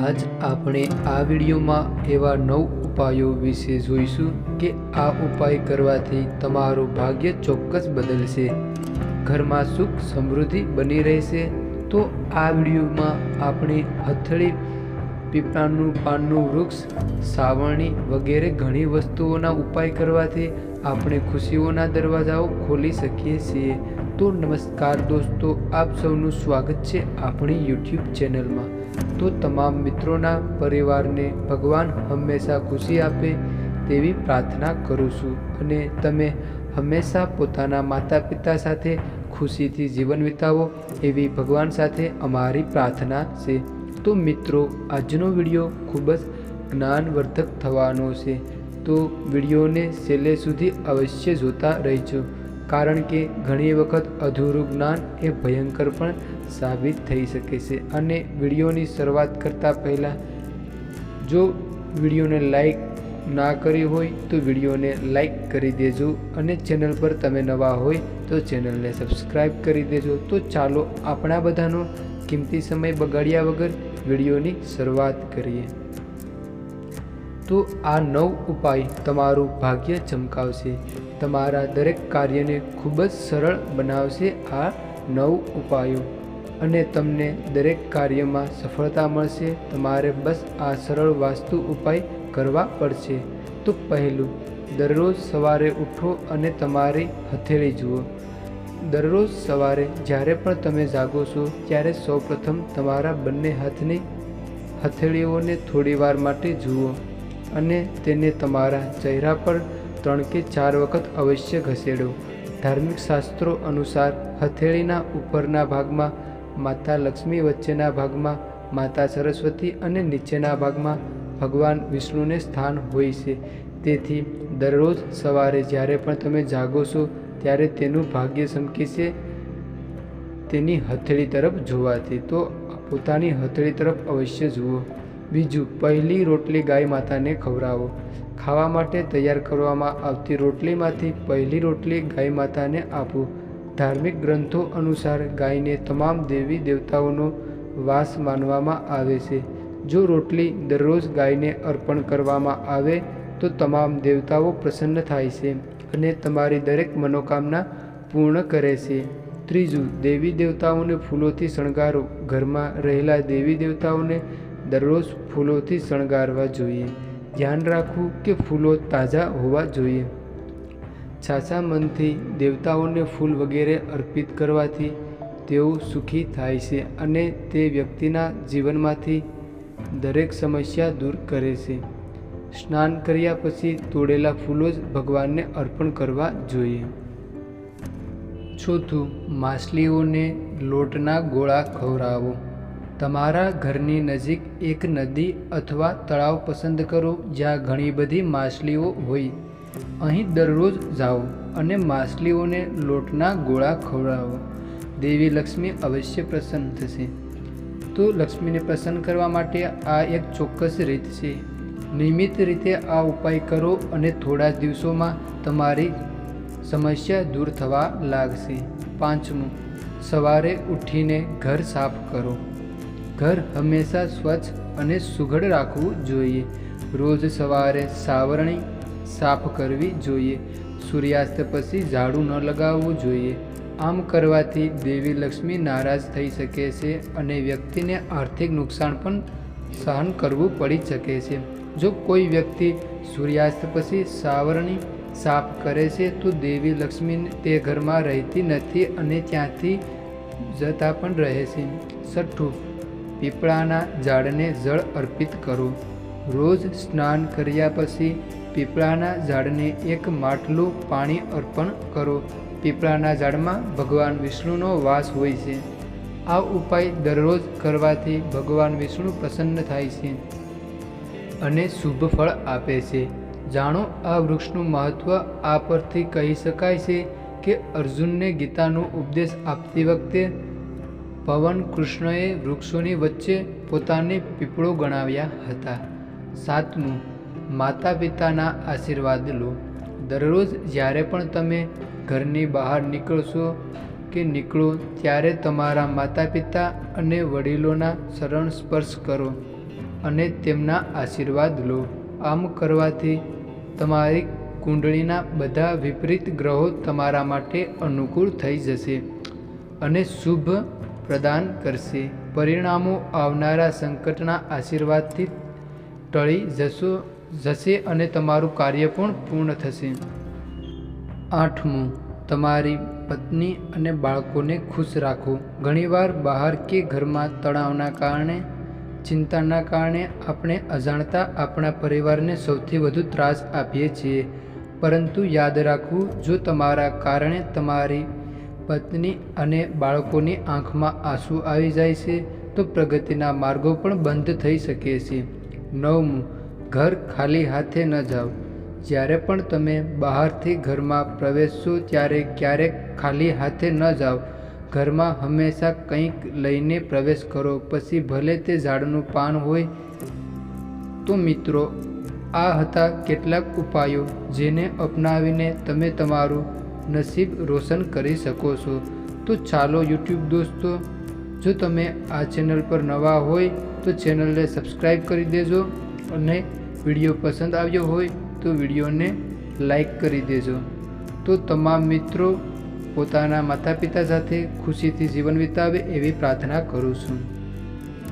આજ આપણે આ વિડીયોમાં એવા નવ ઉપાયો વિશે જોઈશું કે આ ઉપાય કરવાથી તમારું ભાગ્ય ચોક્કસ બદલશે. ઘરમાં સુખ સમૃદ્ધિ બની રહેશે. તો આ વિડીયોમાં આપણે હથળી, પીપળાનું પાનનું વૃક્ષ, સાવરણી વગેરે ઘણી વસ્તુઓના ઉપાય કરવાથી આપણે ખુશીઓના દરવાજાઓ ખોલી શકીએ છીએ. તો નમસ્કાર દોસ્તો, આપ સૌનું સ્વાગત છે આપણી યુટ્યુબ ચેનલમાં. તો તમામ મિત્રોના પરિવારને ભગવાન હંમેશા ખુશી આપે તેવી પ્રાર્થના કરું છું. અને તમે હંમેશા પોતાના માતા પિતા સાથે ખુશીથી જીવન વિતાવો એવી ભગવાન સાથે અમારી પ્રાર્થના છે. તો મિત્રો, આજનો વીડિયો ખૂબ જ જ્ઞાનવર્ધક થવાનો છે. તો વિડીયોને છેલ્લે સુધી અવશ્ય જોતા રહેજો. કારણ કે ઘણી વખત અધૂરું જ્ઞાન એ ભયંકર પણ સાબિત થઈ શકે છે. અને વિડીયોની શરૂઆત કરતાં પહેલાં, જો વિડીયોને લાઈક ના કરી હોય, તો વિડીયોને લાઈક કરી દેજો અને ચેનલ પર તમે નવા હોય, તો ચેનલને સબસ્ક્રાઈબ કરી દેજો. તો ચાલો આપણા બધાનો કિંમતી સમય બગાડ્યા વગર વિડીયોની શરૂઆત કરીએ. તો આ નવ ઉપાય તમારું ભાગ્ય ચમકાવશે. તમારા દરેક કાર્યને ખૂબ જ સરળ બનાવશે આ નવ ઉપાયો. અને તમને દરેક કાર્યમાં સફળતા મળશે. તમારે બસ આ સરળ વાસ્તુ ઉપાય કરવા પડશે. તો પહેલું, દરરોજ સવારે ઉઠો અને તમારી હથેળી જુઓ. દરરોજ સવારે જ્યારે પણ તમે જાગો છો, ત્યારે સૌપ્રથમ તમારા બંને હાથની હથેળીઓને થોડીવાર માટે જુઓ અને તેને તમારા ચહેરા પર ત્રણ કે ચાર વખત અવશ્ય ઘસેડો. ધાર્મિક શાસ્ત્રો અનુસાર હથેળીના ઉપરના ભાગમાં, માતા લક્ષ્મી વચ્ચેના ભાગમાં, માતા સરસ્વતી અને નીચેના ભાગમાં ભગવાન વિષ્ણુને સ્થાન હોય છે. તેથી દરરોજ સવારે જ્યારે પણ તમે જાગો છો, ત્યારે તેનું ભાગ્ય ચમકે છે તેની હથેળી તરફ જોવાથી. તો પોતાની હથેળી તરફ અવશ્ય જુઓ. બીજું, પહેલી રોટલી ગાય માતાને ખવડાવો. ખાવા માટે તૈયાર કરવામાં આવતી રોટલીમાંથી પહેલી રોટલી ગાય માતાને આપો. ધાર્મિક ગ્રંથો અનુસાર ગાયને તમામ દેવી દેવતાઓનો વાસ માનવામાં આવે છે. જો રોટલી દરરોજ ગાયને અર્પણ કરવામાં આવે, તો તમામ દેવતાઓ પ્રસન્ન થાય છે અને તમારી દરેક મનોકામના પૂર્ણ કરે છે. ત્રીજું, દેવી દેવતાઓને ફૂલોથી શણગારો. ઘરમાં રહેલા દેવી દેવતાઓને દરરોજ ફૂલોથી શણગારવા જોઈએ. ધ્યાન રાખવું કે ફૂલો તાજા હોવા જોઈએ. છાછા મનથી દેવતાઓને ફૂલ વગેરે અર્પિત કરવાથી તેઓ સુખી થાય છે અને તે વ્યક્તિના જીવનમાંથી દરેક સમસ્યા દૂર કરે છે. સ્નાન કર્યા પછી તોડેલા ફૂલો જ ભગવાનને અર્પણ કરવા જોઈએ. ચોથું, માછલીઓને લોટના ગોળા ખવડાવો. તમારા ઘરની નજીક એક નદી અથવા તળાવ પસંદ કરો જ્યાં ઘણી બધી માછલીઓ હોય. અહીં દરરોજ જાઓ અને માછલીઓને લોટના ગોળા ખવડાવો. દેવી લક્ષ્મી અવશ્ય પ્રસન્ન થશે. તો લક્ષ્મીને પ્રસન્ન કરવા માટે આ એક ચોક્કસ રીત છે. નિયમિત રીતે આ ઉપાય કરો અને થોડા દિવસોમાં તમારી સમસ્યા દૂર થવા લાગશે. પાંચમું, સવારે ઉઠીને ઘર સાફ કરો. ઘર હંમેશા સ્વચ્છ અને સુઘડ રાખવું જોઈએ. રોજ સવારે સાવરણી સાફ કરવી જોઈએ. સૂર્યાસ્ત પછી ઝાડુ ન લગાવવું જોઈએ. આમ કરવાથી દેવી લક્ષ્મી નારાજ થઈ શકે છે અને વ્યક્તિને આર્થિક નુકસાન પણ સહન કરવું પડી શકે છે. જો કોઈ વ્યક્તિ સૂર્યાસ્ત પછી સાવરણી સાફ કરે છે, તો દેવી લક્ષ્મી તે ઘરમાં રહેતી નથી અને ત્યાંથી જતા પણ રહે છે. છઠ્ઠું પીપળાના ઝાડને જળ અર્પિત કરો. રોજ સ્નાન કર્યા પછી પીપળાના ઝાડને એક માટલું પાણી અર્પણ કરો. પીપળાના ઝાડમાં ભગવાન વિષ્ણુનો વાસ હોય છે. આ ઉપાય દરરોજ કરવાથી ભગવાન વિષ્ણુ પ્રસન્ન થાય છે અને શુભ ફળ આપે છે. જાણો, આ વૃક્ષનું મહત્ત્વ આ પરથી કહી શકાય છે કે અર્જુનને ગીતાનો ઉપદેશ આપતી વખતે પવન કૃષ્ણએ વૃક્ષોની વચ્ચે પોતાને પીપળો ગણાવ્યા હતા. સાતમું માતા પિતાના આશીર્વાદ લો. દરરોજ જ્યારે પણ તમે ઘરની બહાર નીકળશો કે નીકળો, ત્યારે તમારા માતા પિતા અને વડીલોના શરણ સ્પર્શ કરો અને તેમના આશીર્વાદ લો. આમ કરવાથી તમારી કુંડળીના બધા વિપરીત ગ્રહો તમારા માટે અનુકૂળ થઈ જશે અને શુભ પ્રદાન કરશે. પરિણામો આવનારા સંકટના આશીર્વાદથી ટળી જશો, જશે અને તમારું કાર્ય પણ પૂર્ણ થશે. આઠમું, તમારી પત્ની અને બાળકોને ખુશ રાખો. ઘણીવાર બહાર કે ઘરમાં તણાવના કારણે, ચિંતાના કારણે આપણે અજાણતા આપણા પરિવારને સૌથી વધુ ત્રાસ આપીએ છીએ. પરંતુ યાદ રાખવું, જો તમારા કારણે તમારી પત્ની અને બાળકોની આંખમાં આંસુ આવી જાય છે, તો પ્રગતિના માર્ગો પણ બંધ થઈ શકે છે. નવમું, ઘર ખાલી હાથે ન જાઓ. જ્યારે પણ તમે બહારથી ઘરમાં પ્રવેશશો, ત્યારે ક્યારેક ખાલી હાથે ન જાઓ. ઘરમાં હંમેશા કંઈક લઈને પ્રવેશ કરો, પછી ભલે તે ઝાડનું પાન હોય. તો મિત્રો, આ હતા કેટલાક ઉપાયો જેને અપનાવીને તમે તમારું નસીબ રોશન કરી શકો છો. તો ચાલો યુટ્યુબ દોસ્તો, જો તમે આ ચેનલ પર નવા હોય, તો ચેનલને સબસ્ક્રાઈબ કરી દેજો અને વીડિયો પસંદ આવ્યો હોય, તો વિડીયોને લાઈક કરી દેજો. તો તમામ મિત્રો પોતાના માતા પિતા સાથે ખુશીથી જીવન વિતાવે એવી પ્રાર્થના કરું છું.